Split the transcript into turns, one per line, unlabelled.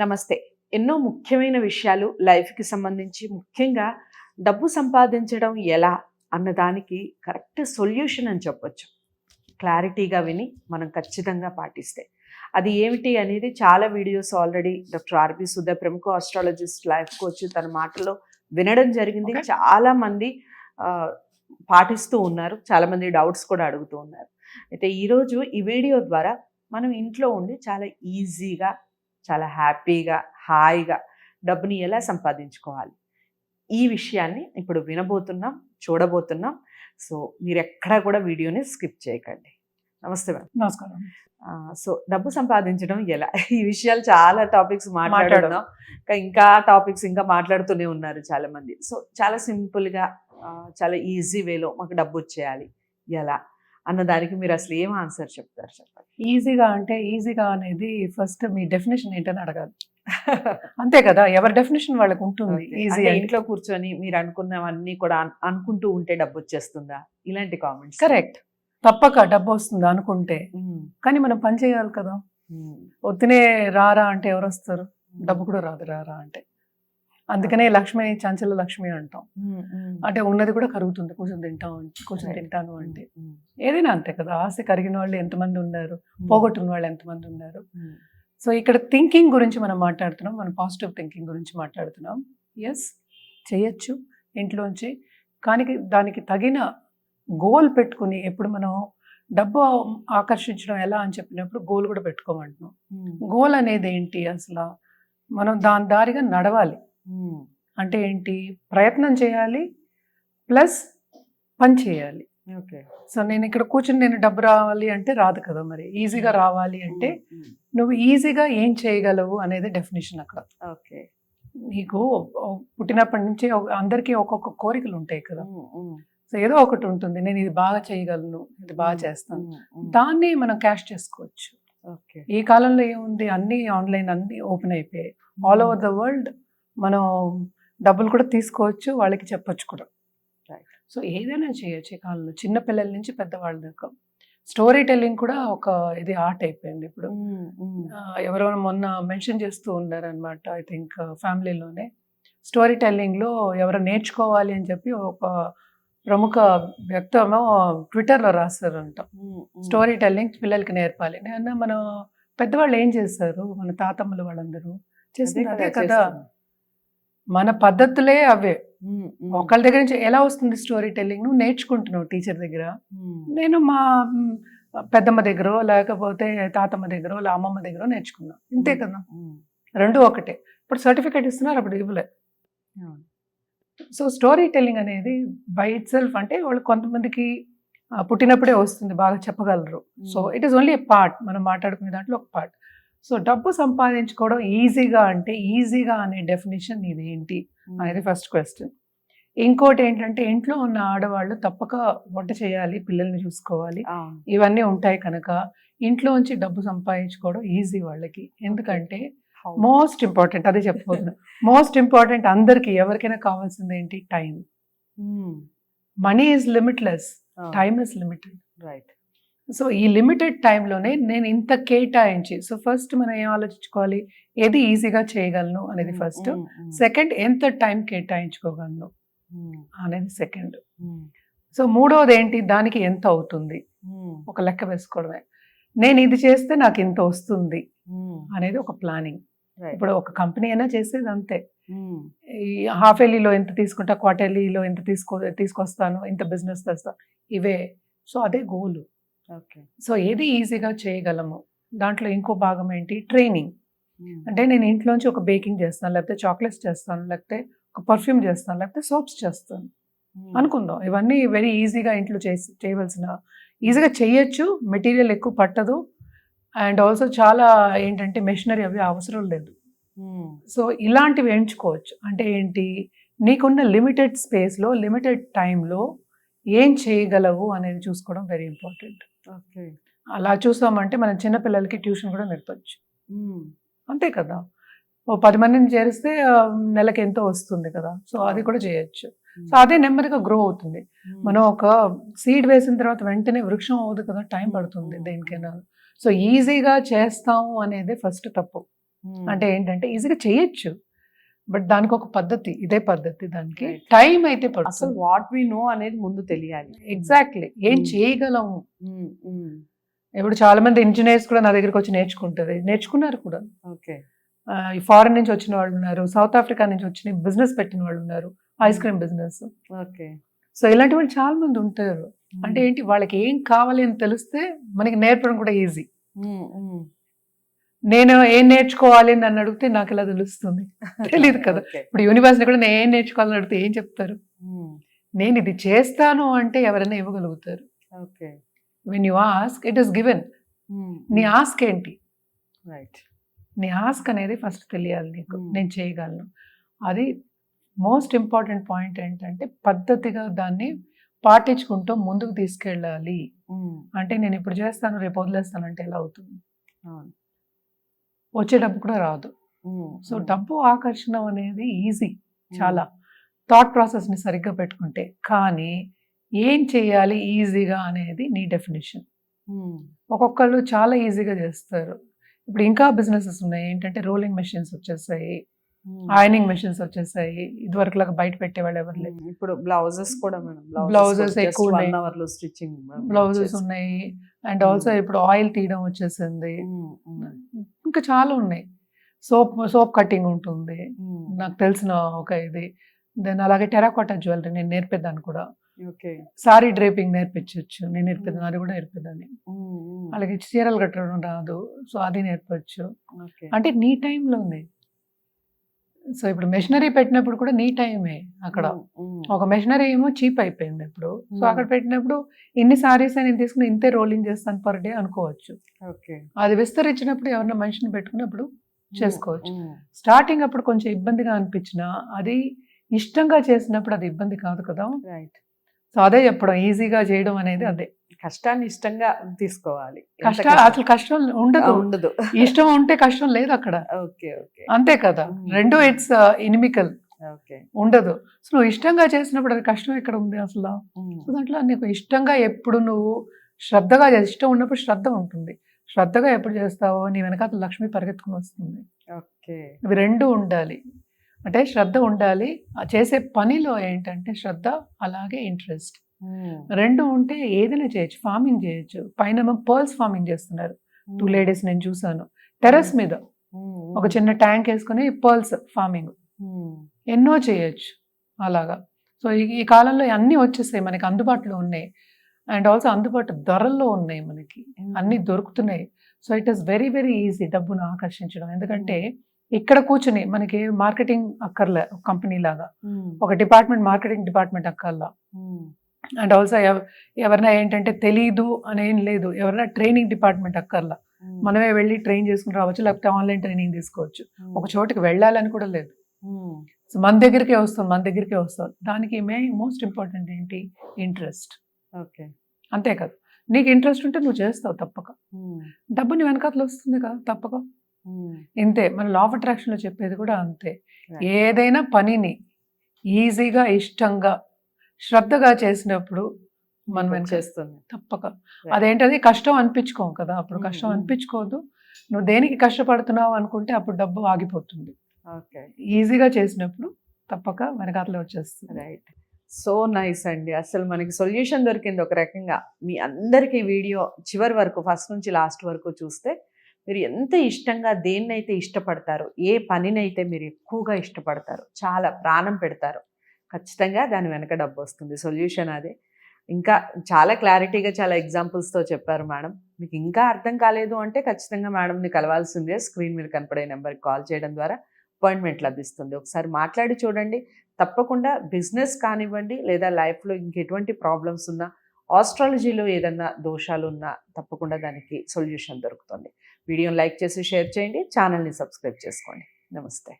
నమస్తే. ఎన్నో ముఖ్యమైన విషయాలు లైఫ్కి సంబంధించి ముఖ్యంగా డబ్బు సంపాదించడం ఎలా అన్నదానికి కరెక్ట్ సొల్యూషన్ అని చెప్పొచ్చు. క్లారిటీగా విని మనం ఖచ్చితంగా పాటిస్తే. అది ఏమిటి అనేది చాలా videos already doctor R B Sudha ప్రముఖ ఆస్ట్రాలజిస్ట్ లైఫ్ కోచ్ తన మాటలో వినడం జరిగింది. చాలా మంది పాటిస్తూ ఉన్నారు. చాలా మంది డౌట్స్ కూడా అడుగుతూ ఉన్నారు. అయితే ఈరోజు ఈ వీడియో ద్వారా మనం ఇంట్లో ఉండి చాలా ఈజీగా చాలా హ్యాపీగా హాయిగా డబ్బుని ఎలా సంపాదించుకోవాలి? ఈ విషయాన్ని ఇప్పుడు వినబోతున్నాం చూడబోతున్నాం. సో మీరు ఎక్కడా కూడా వీడియోని స్కిప్ చేయకండి. నమస్తే మేడం
నమస్కారం.
సో డబ్బు సంపాదించడం ఎలా? ఈ విషయాలు చాలా టాపిక్స్ మాట్లాడుతున్నాం ఇంకా టాపిక్స్ ఇంకా మాట్లాడుతూనే ఉన్నారు చాలా మంది సో చాలా సింపుల్గా చాలా ఈజీ వేలో మాకు డబ్బు వచ్చేయాలి. ఎలా? అన్న దానికి మీరు అసలు ఏం ఆన్సర్ చెప్తారు చెప్పండి.
ఈజీగా అంటే ఈజీగా అనేది ఫస్ట్ మీ డెఫినేషన్ ఏంటని అడగాలి. అంతే కదా ఎవరి డెఫినేషన్ వాళ్ళకి ఉంటుంది. ఈజీ
ఇంట్లో కూర్చొని మీరు అనుకున్నవన్నీ కూడా అన్- అనుకుంటూ ఉంటే డబ్బు వచ్చేస్తుందా ఇలాంటి కామెంట్స్
కరెక్ట్. తప్పక డబ్బు వస్తుంది అనుకుంటే కానీ మనం పని చేయాలి కదా. వద్దునే రారా అంటే ఎవరు వస్తారు? డబ్బు కూడా రాదు రారా అంటే. అందుకనే లక్ష్మి చంచల లక్ష్మి అంటాం. అంటే ఉన్నది కూడా కరుగుతుంది. కూర్చొని తింటాం కూర్చొని
Right.
తింటాను అంటే. ఏదైనా అంతే కదా ఆశ కరిగిన వాళ్ళు ఎంతమంది ఉన్నారు పోగొట్టిన వాళ్ళు ఎంతమంది ఉన్నారు. సో ఇక్కడ థింకింగ్ గురించి మనం మాట్లాడుతున్నాం మనం పాజిటివ్ థింకింగ్ గురించి మాట్లాడుతున్నాం. ఎస్ చేయొచ్చు ఇంట్లోంచి. కానీ దానికి తగిన గోల్ పెట్టుకుని ఎప్పుడు మనం డబ్బు ఆకర్షించడం ఎలా అని చెప్పినప్పుడు గోల్ కూడా పెట్టుకోమంటున్నాం. గోల్ అనేది ఏంటి అసలు? మనం దాని దారిగా నడవాలి. అంటే ఏంటి? ప్రయత్నం చేయాలి ప్లస్ పని చేయాలి.
ఓకే.
సో నేను ఇక్కడ కూర్చుని నేను డబ్బు రావాలి అంటే రాదు కదా మరి. ఈజీగా రావాలి అంటే నువ్వు ఈజీగా ఏం చేయగలవు అనేది డెఫినేషన్ అక్కడ.
ఓకే.
నీకు పుట్టినప్పటి నుంచి అందరికీ ఒక్కొక్క కోరికలు ఉంటాయి కదా. సో ఏదో ఒకటి ఉంటుంది. నేను ఇది బాగా చేయగలను ఇది బాగా చేస్తాను. దాన్ని మనం క్యాష్ చేసుకోవచ్చు.
ఓకే.
ఈ కాలంలో ఏముంది? అన్ని ఆన్లైన్ అన్ని ఓపెన్ అయిపోయాయి. ఆల్ ఓవర్ ద వరల్డ్ మనం డబ్బులు కూడా తీసుకోవచ్చు వాళ్ళకి చెప్పొచ్చు కూడా. సో ఏదైనా చేయొచ్చు ఈ కాలంలో. చిన్న పిల్లల నుంచి పెద్దవాళ్ళ దాకా. స్టోరీ టెల్లింగ్ కూడా ఒక ఇది ఆర్ట్ అయిపోయింది ఇప్పుడు. ఆ, ఎవరో మొన్న మెన్షన్ చేస్తూ ఉన్నారనమాట ఐ థింక్ ఫ్యామిలీలోనే. స్టోరీ టెల్లింగ్లో ఎవరో నేర్చుకోవాలి అని చెప్పి ఒక ప్రముఖ వ్యక్తమో ట్విట్టర్లో రాస్తారంట స్టోరీ టెల్లింగ్ పిల్లలకి నేర్పాలి. నేను మన పెద్దవాళ్ళు ఏం చేస్తారు మన తాతమ్మలు వాళ్ళందరూ చేసింది అదే కదా మన పద్ధతులే అవే. ఒకళ్ళ దగ్గర నుంచి ఎలా వస్తుంది స్టోరీ టెల్లింగ్ నువ్వు నేర్చుకుంటున్నావు టీచర్ దగ్గర. నేను మా పెద్దమ్మ దగ్గర లేకపోతే తాతమ్మ దగ్గర లే అమ్మమ్మ దగ్గర నేర్చుకున్నా. ఇంతే కదా? రెండు ఒకటే. ఇప్పుడు సర్టిఫికేట్ ఇస్తున్నారు అప్పుడు ఇవ్వలే. సో స్టోరీ టెల్లింగ్ అనేది బై ఇట్ సెల్ఫ్ అంటే వాళ్ళు కొంతమందికి పుట్టినప్పుడే వస్తుంది బాగా చెప్పగలరు. So it is only a part మనం మాట్లాడుకునే దాంట్లో ఒక పార్ట్ సో డబ్బు సంపాదించుకోవడం ఈజీగా అంటే ఈజీగా అనే డెఫినేషన్ ఇది ఏంటి అనేది ఫస్ట్ క్వశ్చన్ ఇంకోటి ఏంటంటే ఇంట్లో ఉన్న ఆడవాళ్ళు తప్పక వంట చేయాలి పిల్లల్ని చూసుకోవాలి. ఇవన్నీ ఉంటాయి కనుక ఇంట్లోంచి డబ్బు సంపాదించుకోవడం ఈజీ వాళ్ళకి. ఎందుకంటే మోస్ట్ ఇంపార్టెంట్ అదే చెప్పబోతున్నా మోస్ట్ ఇంపార్టెంట్ అందరికి ఎవరికైనా కావాల్సింది ఏంటి? Time money is limitless time is limited
right
so ఈ లిమిటెడ్ టైంలోనే నేను ఇంత కేటాయించి సో ఫస్ట్ మనం ఏం ఆలోచించుకోవాలి? ఏది ఈజీగా చేయగలను అనేది ఫస్ట్. సెకండ్ ఎంత టైం కేటాయించుకోగలను అనేది సెకండ్. సో మూడోది ఏంటి? దానికి ఎంత అవుతుంది? ఒక లెక్క వేసుకోవడమే. నేను ఇది చేస్తే నాకు ఇంత వస్తుంది అనేది ఒక ప్లానింగ్. ఇప్పుడు ఒక కంపెనీ అయినా చేసేది అంతే. ఈ హాఫ్ ఎర్లీలో ఎంత తీసుకుంటా క్వార్టర్లీలో ఎంత తీసుకో తీసుకొస్తాను ఇంత బిజినెస్ తెస్తాను ఇవే. సో అదే గోల్. సో ఏది ఈజీగా చేయగలము? దాంట్లో ఇంకో భాగం ఏంటి? ట్రైనింగ్. అంటే నేను ఇంట్లోంచి ఒక బేకింగ్ చేస్తాను లేకపోతే చాక్లెట్స్ చేస్తాను లేకపోతే ఒక పర్ఫ్యూమ్ చేస్తాను లేకపోతే సోప్స్ చేస్తాను. అనుకుందాం. ఇవన్నీ వెరీ ఈజీగా ఇంట్లో చేసి చేయవలసిన ఈజీగా చేయొచ్చు మెటీరియల్ ఎక్కువ పట్టదు. అండ్ ఆల్సో చాలా ఏంటంటే మెషినరీ అవి అవసరం లేదు. సో ఇలాంటివి ఎంచుకోవచ్చు. అంటే ఏంటి? నీకున్న లిమిటెడ్ స్పేస్లో లిమిటెడ్ టైంలో ఏం చేయగలవు అనేది చూసుకోవడం వెరీ ఇంపార్టెంట్. అలా చూసామంటే మనం చిన్నపిల్లలకి ట్యూషన్ కూడా నేర్పచ్చు అంతే కదా. ఓ పది మందిని చేరిస్తే నెలకి ఎంతో వస్తుంది కదా. సో అది కూడా చేయొచ్చు. సో అదే నెమ్మదిగా గ్రో అవుతుంది. మనం ఒక సీడ్ వేసిన తర్వాత వెంటనే వృక్షం అవ్వదు కదా టైం పడుతుంది దేనికైనా. సో ఈజీగా చేస్తాము అనేది ఫస్ట్ తప్పు. అంటే ఏంటంటే ఈజీగా చేయొచ్చు. బట్ దానికి ఒక పద్ధతి ఇదే పద్ధతి దానికి. టైం అయితే
అసలు వాట్ వి నో అనేది ముందు తెలియాలి.
ఎగ్జాక్ట్లీ ఏం
Hmm.
చేయగలము?
ఉమ్, ఉమ్.
ఇప్పుడు చాలా మంది ఇంజనీర్స్ కూడా నా దగ్గరికి వచ్చి నేర్చుకుంటారు. నేర్చుకున్నారు కూడా.
ఓకే
ఫారెన్ నుంచి వచ్చిన వాళ్ళు ఉన్నారు సౌత్ ఆఫ్రికా నుంచి వచ్చిన బిజినెస్ పెట్టిన వాళ్ళు ఉన్నారు ice cream business
okay
so ఇలాంటి వాళ్ళు చాలా మంది ఉంటారు. అంటే ఏంటి? వాళ్ళకి ఏం కావాలి అని తెలిస్తే మనకి నేర్పడం కూడా ఈజీ. నేను ఏం నేర్చుకోవాలి అని నన్ను అడిగితే నాకు ఇలా తెలుస్తుంది? తెలీదు కదా. ఇప్పుడు యూనివర్సిటీ కూడా నేను ఏం నేర్చుకోవాలని అడిగితే ఏం చెప్తారు?
ఉమ్,
నేను ఇది చేస్తాను అంటే ఎవరైనా ఇవ్వగలుగుతారు.
Okay
when you ask it is given నీ. ఆస్క్ ఏంటి?
రైట్
నీ ఆస్క్ అనేది ఫస్ట్ తెలియాలి నీకు.
Hmm.
నేను చేయగలను. అది మోస్ట్ ఇంపార్టెంట్ పాయింట్ ఏంటంటే పద్ధతిగా దాన్ని పాటించుకుంటూ ముందుకు తీసుకెళ్ళాలి.
ఉమ్,
అంటే నేను ఇప్పుడు చేస్తాను రేపు వదిలేస్తాను అంటే ఎలా అవుతుంది?
అవును.
వచ్చే డబ్బు కూడా రాదు. సో డబ్బు ఆకర్షణ అనేది ఈజీ చాలా. థాట్ ప్రాసెస్ని సరిగ్గా పెట్టుకుంటే కానీ ఏం చేయాలి ఈజీగా అనేది నీ డెఫినేషన్. ఒక్కొక్కళ్ళు చాలా ఈజీగా చేస్తారు. ఇప్పుడు ఇంకా బిజినెసెస్ ఉన్నాయి. ఏంటంటే రోలింగ్ మెషిన్స్ వచ్చేసాయి. ఆయనింగ్ మెషిన్స్ వచ్చేసాయి. ఇదివరకు లాగా బయట పెట్టేవాళ్ళు ఎవరు లేదు
ఇప్పుడు బ్లౌజెస్ కూడా మేడం.
Blouses ఎక్కువ
స్టిచ్చింగ్
బ్లౌజెస్ ఉన్నాయి. అండ్ ఆల్సో ఇప్పుడు ఆయిల్ తీయడం వచ్చేసింది. ఇంకా చాలా ఉన్నాయి. సోప్ సోప్ కటింగ్ ఉంటుంది. నాకు తెలిసిన ఒక ఇది. దెన్ అలాగే టెరాకోటా జ్యువెలరీ నేను నేర్పేదాన్ని కూడా. సారీ డ్రేపింగ్ నేర్పించవచ్చు నేను నేర్పేదాన్ని అది కూడా నేర్పేదాన్ని. అలాగే చీరలు కట్టడం రాదు. సో అది నేర్పచ్చు. అంటే నీ టైంలోనే సో ఇప్పుడు మెషినరీ పెట్టినప్పుడు కూడా నీ టైమే అక్కడ. ఒక మెషినరీ ఏమో చీప్ అయిపోయింది ఇప్పుడు. సో. అక్కడ పెట్టినప్పుడు ఇన్ని సారీస్ నేను తీసుకుని ఇంతే రోలింగ్ చేస్తాను పర్ డే అనుకోవచ్చు. అది విస్తరించినప్పుడు ఎవరన్నా మనిషిని పెట్టుకున్నప్పుడు చేసుకోవచ్చు. స్టార్టింగ్ అప్పుడు కొంచెం ఇబ్బందిగా అనిపించిన అది ఇష్టంగా చేసినప్పుడు అది ఇబ్బంది కాదు కదా.
రైట్
సో అదే చెప్పడం ఈజీగా చేయడం అనేది అదే.
కష్టాన్ని ఇష్టంగా తీసుకోవాలి. ఎంత
కష్టం
కష్టం-
అసలు కష్టం ఉండదు.
ఉండదు.
ఇష్టం ఉంటే కష్టం లేదు అక్కడ.
Okay okay.
అంతే కదా. రెండు ఇట్స్ ఇనిమికల్.
ఓకే.
ఉండదు. సో నువ్వు ఇష్టంగా చేసినప్పుడు అది కష్టం ఎక్కడ ఉంది అసలు? సో దాంట్లో నీకు ఇష్టంగా ఎప్పుడు నువ్వు శ్రద్ధగా చేసి ఇష్టం ఉన్నప్పుడు శ్రద్ధ ఉంటుంది. శ్రద్ధగా ఎప్పుడు చేస్తావో నీ వెనకాల లక్ష్మి పరిగెత్తుకుని వస్తుంది.
ఓకే.
ఇవి రెండు ఉండాలి. అంటే శ్రద్ధ ఉండాలి. ఆ చేసే పనిలో ఏంటంటే శ్రద్ధ అలాగే ఇంట్రెస్ట్. రెండు ఉంటే ఏదైనా చేయొచ్చు ఫార్మింగ్ చేయొచ్చు. పైన పర్ల్స్ ఫార్మింగ్ చేస్తున్నారు. టూ లేడీస్ నేను చూసాను టెర్రస్ మీద ఒక చిన్న ట్యాంక్ వేసుకుని పర్ల్స్ ఫార్మింగ్ ఎన్నో చేయొచ్చు అలాగా. సో ఈ కాలంలో అన్నీ వచ్చేసాయి మనకి అందుబాటులో ఉన్నాయి. అండ్ ఆల్సో అందుబాటు ధరల్లో ఉన్నాయి మనకి. అన్నీ దొరుకుతున్నాయి. So it is very very easy డబ్బును ఆకర్షించడం. ఎందుకంటే ఇక్కడ కూర్చుని మనకి మార్కెటింగ్ అక్కర్లే కంపెనీ లాగా. ఒక డిపార్ట్మెంట్ మార్కెటింగ్ డిపార్ట్మెంట్ అక్కర్లా. అండ్ ఆల్సో ఎవరైనా ఏంటంటే తెలీదు అనేం లేదు. ఎవరైనా ట్రైనింగ్ డిపార్ట్మెంట్ అక్కర్లా. మనమే వెళ్ళి ట్రైన్ చేసుకుని రావచ్చు లేకపోతే ఆన్లైన్ ట్రైనింగ్ తీసుకోవచ్చు. ఒక చోటుకి వెళ్ళాలని కూడా లేదు. సో మన దగ్గరికే వస్తాం మన దగ్గరికే వస్తాం. దానికి మే మోస్ట్ ఇంపార్టెంట్ ఏంటి? ఇంట్రెస్ట్.
ఓకే.
అంతే కదా. నీకు ఇంట్రెస్ట్ ఉంటే నువ్వు చేస్తావు తప్పక. డబ్బు నీ వెనకాతలు వస్తుంది కదా తప్పక. ఇంతే. మన లా ఆఫ్ అట్రాక్షన్లో చెప్పేది కూడా అంతే. ఏదైనా పనిని ఈజీగా ఇష్టంగా శ్రద్ధగా చేసినప్పుడు మనం
చేస్తుంది.
తప్పక. అదేంటది? కష్టం అనిపించుకోం కదా. అప్పుడు
Mm,
కష్టం. అనిపించుకోదు. నువ్వు దేనికి కష్టపడుతున్నావు అనుకుంటే అప్పుడు డబ్బు ఆగిపోతుంది.
ఓకే
ఈజీగా చేసినప్పుడు తప్పక వెనకాతలే వచ్చేస్తుంది.
రైట్ సో నైస్ అండి. అసలు మనకి సొల్యూషన్ దొరికింది ఒక రకంగా. మీ అందరికీ వీడియో చివరి వరకు ఫస్ట్ నుంచి లాస్ట్ వరకు చూస్తే మీరు ఎంత ఇష్టంగా దేన్నైతే ఇష్టపడతారో ఏ పనినైతే మీరు ఎక్కువగా ఇష్టపడతారో చాలా ప్రాణం పెడతారు. ఖచ్చితంగా దాని వెనక డబ్బు వస్తుంది. సొల్యూషన్ అదే. ఇంకా చాలా క్లారిటీగా చాలా ఎగ్జాంపుల్స్తో చెప్పారు మేడం. మీకు ఇంకా అర్థం కాలేదు అంటే ఖచ్చితంగా మేడంని కలవాల్సిందే. స్క్రీన్ మీద కనపడే నెంబర్కి కాల్ చేయడం ద్వారా అపాయింట్మెంట్ లభిస్తుంది. ఒకసారి మాట్లాడి చూడండి. తప్పకుండా బిజినెస్ కానివ్వండి లేదా లైఫ్లో ఇంకెటువంటి ప్రాబ్లమ్స్ ఉన్నా ఆస్ట్రాలజీలో ఏదన్నా దోషాలు ఉన్నా తప్పకుండా దానికి సొల్యూషన్ దొరుకుతుంది. వీడియోని లైక్ చేసి షేర్ చేయండి. ఛానల్ని సబ్స్క్రైబ్ చేసుకోండి. నమస్తే.